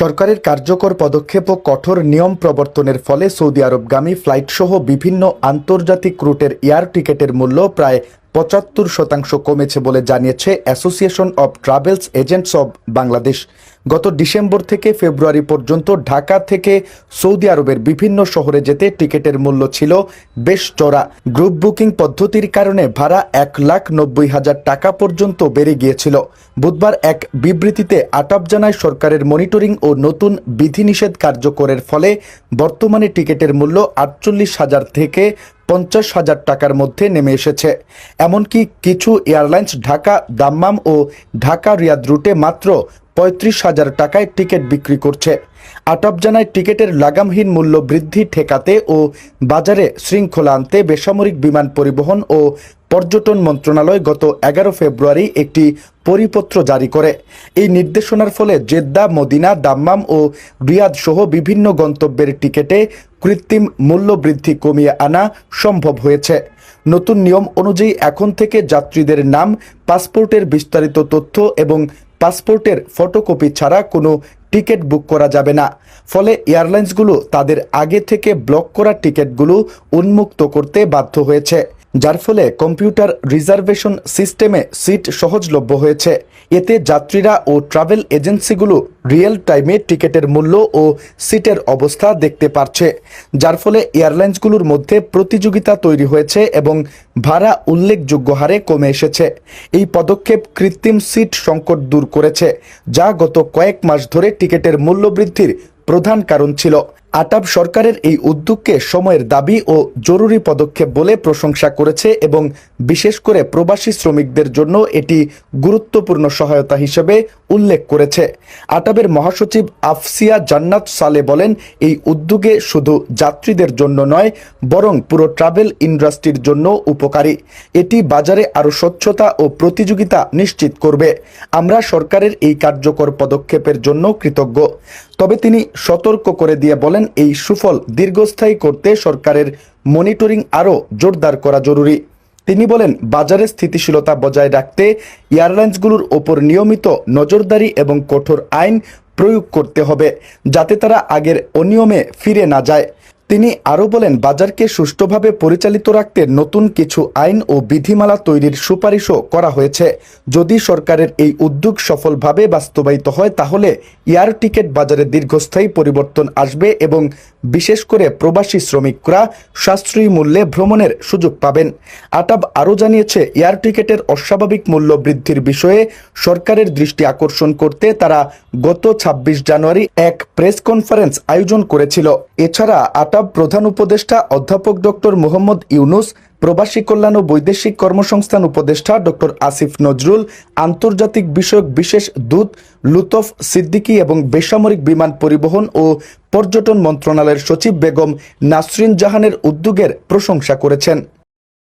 সরকারের কার্যকর পদক্ষেপ ও কঠোর নিয়ম প্রবর্তনের ফলে সৌদি আরবগামী ফ্লাইটসহ বিভিন্ন আন্তর্জাতিক রুটের এয়ার টিকেটের মূল্য প্রায় পঁচাত্তর শতাংশ কমেছে বলে জানিয়েছে association of travels agents of Bangladesh. গত ডিসেম্বর থেকে ফেব্রুয়ারি পর্যন্ত ঢাকা থেকে সৌদি আরবের বিভিন্ন শহরে যেতে টিকেটের মূল্য ছিল বেশ চড়া। গ্রুপ বুকিং পদ্ধতির কারণে ভাড়া এক লাখ নব্বই হাজার টাকা পর্যন্ত বেড়ে গিয়েছিল। বুধবার এক বিবৃতিতে আটাপ জানায় সরকারের মনিটরিং ও নতুন বিধিনিষেধ কার্যকরের ফলে বর্তমানে টিকেটের মূল্য আটচল্লিশ হাজার থেকে পঞ্চাশ হাজার টাকার মধ্যে নেমে এসেছে। এমনকি কিছু এয়ারলাইন্স ঢাকা, দাম্মাম ও ঢাকা রিয়াদ রুটে মাত্র পঁয়ত্রিশ হাজার টাকায় টিকিট বিক্রি করছে। আটপ জানায় টিকিটের লাগামহীন মূল্য বৃদ্ধি ঠেকাতে ও বাজারে শৃঙ্খলা আনতে বেসামরিক বিমান পরিবহন ও পর্যটন মন্ত্রণালয় গত এগারো ফেব্রুয়ারি একটি পরিপত্র জারি করে। এই নির্দেশনার ফলে জেদ্দা, মদিনা, দাম্মাম ও রিয়াদ সহ বিভিন্ন গন্তব্যের টিকেটে কৃত্রিম মূল্য বৃদ্ধি কমিয়ে আনা সম্ভব হয়েছে। নতুন নিয়ম অনুযায়ী এখন থেকে যাত্রীদের নাম, পাসপোর্টের বিস্তারিত তথ্য এবং পাসপোর্টের ফটোকপি ছাড়া কোনো টিকিট বুক করা যাবে না। ফলে এয়ারলাইন্সগুলো তাদের আগে থেকে ব্লক করা টিকিটগুলো উন্মুক্ত করতে বাধ্য হয়েছে। যার ফলে কম্পিউটার রিজার্ভেশন সিস্টেমে সিট সহজলভ্য হয়েছে। এতে যাত্রীরা ও ট্রাভেল এজেন্সিগুলো রিয়েল টাইমে টিকিটের মূল্য ও সিটের অবস্থা দেখতে পারছে, যার ফলে এয়ারলাইন্সগুলোর মধ্যে প্রতিযোগিতা তৈরি হয়েছে এবং ভাড়া উল্লেখযোগ্য হারে কমে এসেছে। এই পদক্ষেপ কৃত্রিম সিট সংকট দূর করেছে, যা গত কয়েক মাস ধরে টিকিটের মূল্য বৃদ্ধির প্রধান কারণ ছিল। আটাব সরকারের এই উদ্যোগকে সময়ের দাবি ও জরুরি পদক্ষেপ বলে প্রশংসা করেছে এবং বিশেষ করে প্রবাসী শ্রমিকদের জন্য এটি গুরুত্বপূর্ণ সহায়তা হিসেবে উল্লেখ করেছে। আটাবের মহাসচিব আফসিয়া জান্নাত সালে বলেন, এই উদ্যোগে শুধু যাত্রীদের জন্য নয়, বরং পুরো ট্রাভেল ইন্ডাস্ট্রির জন্য উপকারী। এটি বাজারে আরও স্বচ্ছতা ও প্রতিযোগিতা নিশ্চিত করবে। আমরা সরকারের এই কার্যকর পদক্ষেপের জন্য কৃতজ্ঞ। তবে তিনি সতর্ক করে দিয়ে বলেন, এই সুফল দীর্ঘস্থায়ী করতে সরকারের মনিটরিং আরও জোরদার করা জরুরি। তিনি বলেন, বাজারে স্থিতিশীলতা বজায় রাখতে এয়ারলাইন্সগুলোর ওপর নিয়মিত নজরদারি এবং কঠোর আইন প্রয়োগ করতে হবে, যাতে তারা আগের অনিয়মে ফিরে না যায়। তিনি আরও বলেন, বাজারকে সুষ্ঠুভাবে পরিচালিত রাখতে নতুন কিছু আইন ও বিধিমালা তৈরির সুপারিশও করা হয়েছে। যদি সরকারের এই উদ্যোগ সফলভাবে বাস্তবায়িত হয়, তাহলে এয়ার টিকিট বাজারে দীর্ঘস্থায়ী পরিবর্তন আসবে এবং বিশেষ করে প্রবাসী শ্রমিকরা সাশ্রয়ী মূল্যে ভ্রমণের সুযোগ পাবেন। আটাব আরও জানিয়েছে, এয়ার টিকেটের অস্বাভাবিক মূল্য বৃদ্ধির বিষয়ে সরকারের দৃষ্টি আকর্ষণ করতে তারা গত ছাব্বিশ জানুয়ারি এক প্রেস কনফারেন্স আয়োজন করেছিল। এছাড়া আটাব প্রধান উপদেষ্টা অধ্যাপক ডক্টর মোহাম্মদ ইউনুস প্রবাসী কল্যাণ ও বৈদেশিক কর্মসংস্থান উপদেষ্টা ডক্টর আসিফ নজরুল, আন্তর্জাতিক বিষয়ক বিশেষ দূত লুতফ সিদ্দিকী এবং বেসামরিক বিমান পরিবহন ও পর্যটন মন্ত্রণালয়ের সচিব বেগম নাসরিন জাহানের উদ্যোগের প্রশংসা করেছেন।